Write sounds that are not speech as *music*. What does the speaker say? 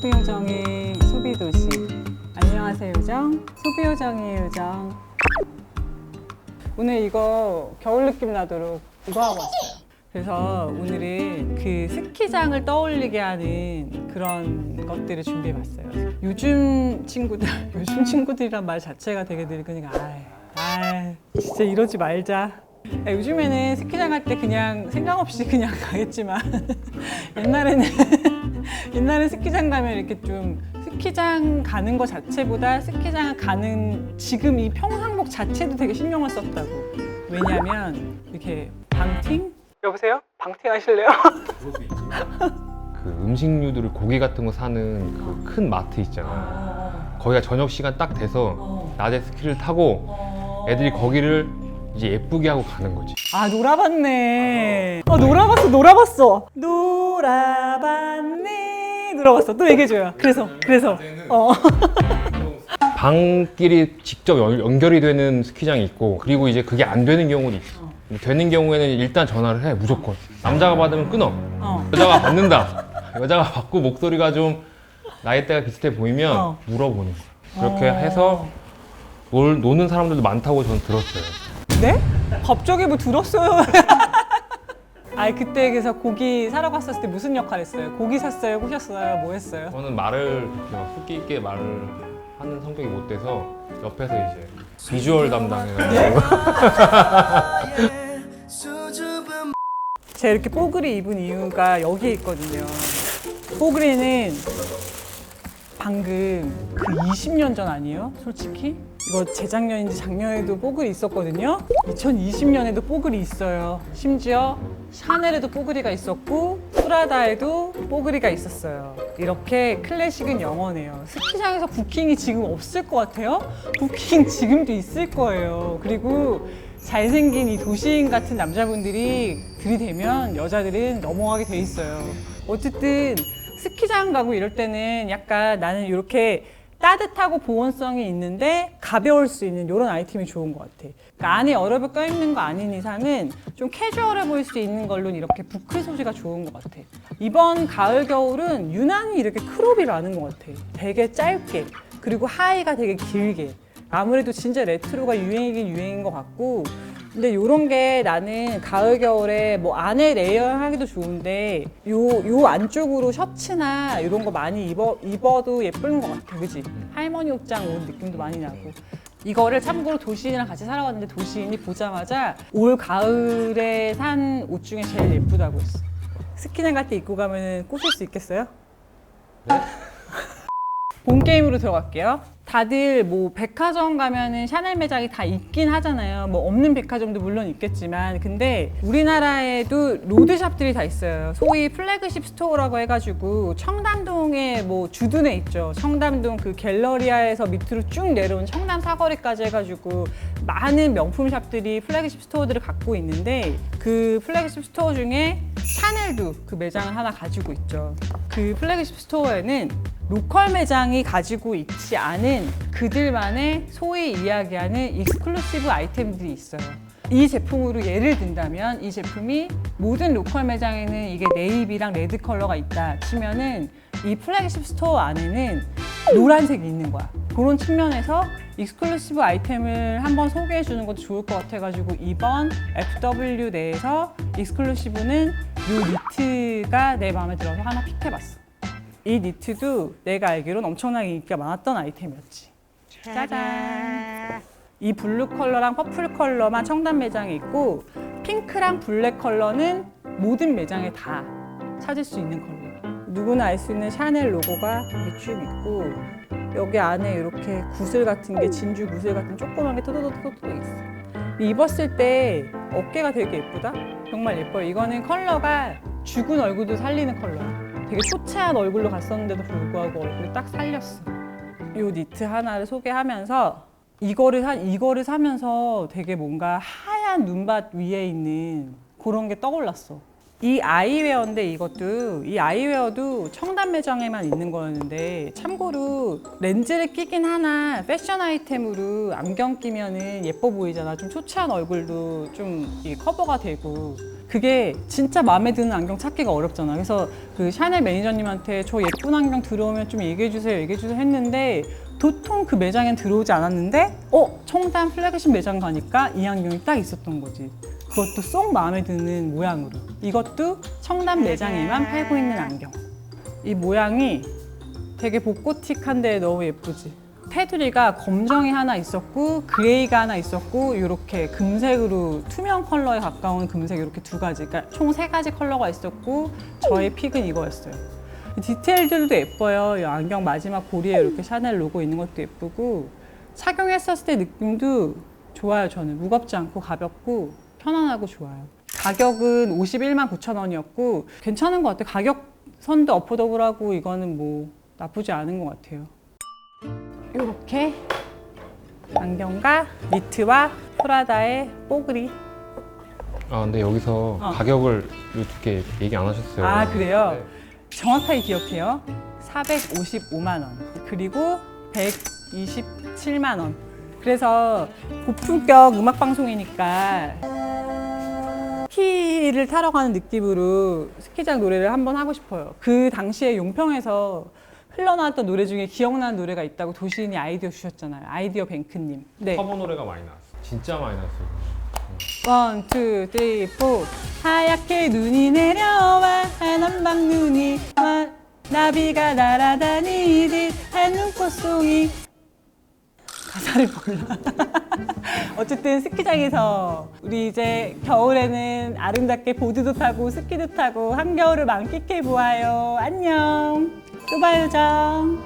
소비요정의 소비도시. 안녕하세요 요정. 소비요정의 요정. 오늘 이거 겨울 느낌 나도록 이거 하고 왔어요. 그래서 오늘은 그 스키장을 떠올리게 하는 그런 것들을 준비해 봤어요. 요즘 친구들 *laughs* 요즘 친구들이란 말 자체가 되게 늙으니까 아, 아 진짜 이러지 말자. 야, 요즘에는 스키장 갈 때 그냥 생각 없이 그냥 *laughs* 가겠지만 *laughs* 옛날에는 *laughs* 옛날에 스키장 가면 이렇게 좀 스키장 가는 거 자체보다 스키장 가는 지금 이 평상복 자체도 되게 신경을 썼다고. 왜냐면 이렇게 방팅? 여보세요? 방팅 하실래요? *laughs* 그 음식류들을 고기 같은 거 사는 그 큰 마트 있잖아. 거기가 저녁 시간 딱 돼서 낮에 스키를 타고 애들이 거기를 이제 예쁘게 하고 가는 거지. 아 놀아봤네. 어 놀아봤어 놀아봤어. 놀아봤네. 놀아봤어. 또 얘기해줘요. 그래서 그래서 어. *laughs* 방끼리 직접 연- 연결이 되는 스키장이 있고 그리고 이제 그게 안 되는 경우도 있어. 근데 되는 경우에는 일단 전화를 해 무조건. 남자가 받으면 끊어. 어. 여자가 받는다. *laughs* 여자가 받고 목소리가 좀 나이대가 비슷해 보이면 어. 물어보는 거야. 그렇게 어. 해서 놀, 노는 사람들도 많다고 저는 들었어요. 네? 갑자기 뭐 들었어요? *laughs* 아니 그때 그래서 고기 사러 갔었을 때 무슨 역할 했어요? 고기 샀어요? 꼬셨어요? 뭐 했어요? 저는 말을 이렇게 막 숙기 있게 말을 하는 성격이 못 돼서 옆에서 이제 비주얼 담당해가지고 *laughs* 제가 이렇게 뽀글이 입은 이유가 여기에 있거든요. 뽀글이는 방금 그 20년 전 아니에요? 솔직히? 이거 재작년인지 작년에도 뽀글이 있었거든요. 2020년에도 뽀글이 있어요. 심지어 샤넬에도 뽀글이가 있었고 프라다에도 뽀글이가 있었어요. 이렇게 클래식은 영원해요. 스키장에서 부킹이 지금 없을 것 같아요. 부킹 지금도 있을 거예요. 그리고 잘생긴 이 도시인 같은 남자분들이 들이대면 여자들은 넘어가게 돼 있어요. 어쨌든 스키장 가고 이럴 때는 약간 나는 이렇게 따뜻하고 보온성이 있는데 가벼울 수 있는 이런 아이템이 좋은 것 같아. 그러니까 안에 여러 벌 껴있는 거 아닌 이상은 좀 캐주얼해 보일 수 있는 걸로 이렇게 부클 소지가 좋은 것 같아. 이번 가을 겨울은 유난히 이렇게 크롭이 나는 것 같아. 되게 짧게 그리고 하의가 되게 길게. 아무래도 진짜 레트로가 유행이긴 유행인 것 같고 근데 요런 게 나는 가을 겨울에 뭐 안에 레이어하기도 좋은데 요 요 안쪽으로 셔츠나 이런 거 많이 입어 입어도 예쁜 것 같아. 그지? 할머니 옷장 옷 느낌도 많이 나고. 이거를 참고로 도시인이랑 같이 살아왔는데 도시인이 보자마자 올 가을에 산 옷 중에 제일 예쁘다고 했어. 스키장 갈 때 입고 가면은 꼬실 수 있겠어요? 본 게임으로 들어갈게요. 다들 뭐 백화점 가면은 샤넬 매장이 다 있긴 하잖아요. 뭐 없는 백화점도 물론 있겠지만 근데 우리나라에도 로드샵들이 다 있어요. 소위 플래그십 스토어라고 해가지고 청담동에 뭐 주둔에 있죠. 청담동 그 갤러리아에서 밑으로 쭉 내려온 청담 사거리까지 해가지고 많은 명품 샵들이 플래그십 스토어들을 갖고 있는데 그 플래그십 스토어 중에 샤넬도 그 매장을 하나 가지고 있죠. 그 플래그십 스토어에는 로컬 매장이 가지고 있지 않은 그들만의 소위 이야기하는 익스클루시브 아이템들이 있어요. 이 제품으로 예를 든다면 이 제품이 모든 로컬 매장에는 이게 네이비랑 레드 컬러가 있다 치면은 이 플래그십 스토어 안에는 노란색이 있는 거야. 그런 측면에서 익스클루시브 아이템을 한번 소개해 주는 것도 좋을 것 같아가지고 이번 FW 내에서 익스클루시브는 이 니트가 내 마음에 들어서 하나 픽해봤어. 이 니트도 내가 알기로는 엄청나게 인기가 많았던 아이템이었지. 짜잔. 이 블루 컬러랑 퍼플 컬러만 청담 매장에 있고 핑크랑 블랙 컬러는 모든 매장에 다 찾을 수 있는 컬러. 누구나 알 수 있는 샤넬 로고가 쭉 있고 여기 안에 이렇게 구슬 같은 게 진주 구슬 같은 조그만 게 토도도도도 있어. 입었을 때 어깨가 되게 예쁘다. 정말 예뻐요. 이거는 컬러가 죽은 얼굴도 살리는 컬러야. 되게 초췌한 얼굴로 갔었는데도 불구하고 얼굴이 딱 살렸어. 이 니트 하나를 소개하면서 이거를 사, 이거를 사면서 되게 뭔가 하얀 눈밭 위에 있는 그런 게 떠올랐어. 이 아이웨어인데 이것도 이 아이웨어도 청담 매장에만 있는 거였는데 참고로 렌즈를 끼긴 하나 패션 아이템으로 안경 끼면은 예뻐 보이잖아 좀 초췌한 얼굴도 좀이 커버가 되고 그게 진짜 마음에 드는 안경 찾기가 어렵잖아. 그래서 그 샤넬 매니저님한테 저 예쁜 안경 들어오면 좀 얘기해 주세요, 얘기해 주세요 했는데 도통 그 매장엔 들어오지 않았는데 어 청담 플래그십 매장 가니까 이 안경이 딱 있었던 거지. 그것도 쏙 마음에 드는 모양으로. 이것도 청담 매장에만 팔고 있는 안경. 이 모양이 되게 복고틱한데 너무 예쁘지. 테두리가 검정이 하나 있었고 그레이가 하나 있었고 이렇게 금색으로 투명 컬러에 가까운 금색 이렇게 두 가지 그러니까 총 세 가지 컬러가 있었고 저의 픽은 이거였어요. 디테일들도 예뻐요. 이 안경 마지막 고리에 이렇게 샤넬 로고 있는 것도 예쁘고 착용했었을 때 느낌도 좋아요 저는. 무겁지 않고 가볍고 편안하고 좋아요. 가격은 51만 9천 원이었고 괜찮은 것 같아요. 가격 선도 어포더블하고 이거는 뭐 나쁘지 않은 것 같아요 이렇게 안경과 니트와 프라다의 뽀글이 아 근데 여기서 어. 가격을 이렇게 얘기 안 하셨어요. 아 그래요? 네. 정확하게 기억해요 455만 원 그리고 127만 원 그래서 고품격 음악 방송이니까 스키를 타러 가는 느낌으로 스키장 노래를 한번 하고 싶어요 그 당시에 용평에서 흘러나왔던 노래 중에 기억나는 노래가 있다고 도시인이 아이디어 주셨잖아요. 아이디어 뱅크님. 네. 커버 노래가 많이 나왔어. 진짜 많이 나왔어요. 원, 투, 쓰리, 포. 하얗게 눈이 내려와 한한방 눈이 와. 나비가 날아다니듯 한 눈꽃송이. 가사를 몰라. *laughs* 어쨌든 스키장에서 우리 이제 겨울에는 아름답게 보드도 타고 스키도 타고 한겨울을 만끽해 보아요. 안녕 또 봐요 정